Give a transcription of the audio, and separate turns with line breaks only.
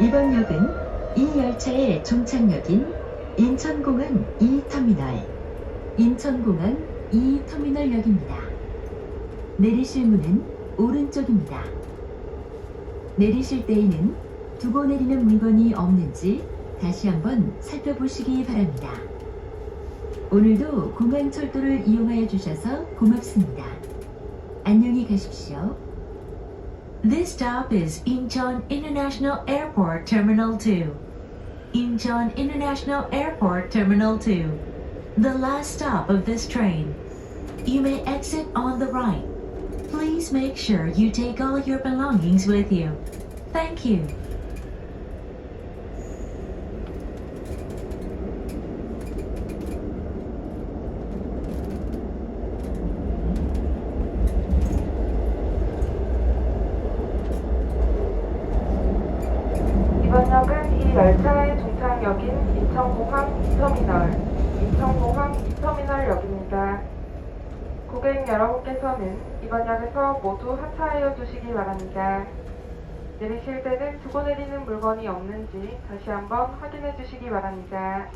이번 역은 이 열차의 종착역인 인천공항 2터미널, 인천공항 2터미널 역입니다. 내리실 문은 오른쪽입니다. 내리실 때에는 두고 내리는 물건이 없는지 다시 한번 살펴보시기 바랍니다. 오늘도 공항철도를 이용하여 주셔서 고맙습니다. 안녕히 가십시오.
This stop is Incheon International Airport Terminal 2. Incheon International Airport Terminal 2. The last stop of this train. You may exit on the right. Please make sure you take all your belongings with you. Thank you.
역은 이 열차의 종착역인 인천공항 2터미널, 인천공항 2터미널역입니다. 고객 여러분께서는 이번 역에서 모두 하차하여 주시기 바랍니다. 내리실 때는 두고 내리는 물건이 없는지 다시 한번 확인해 주시기 바랍니다.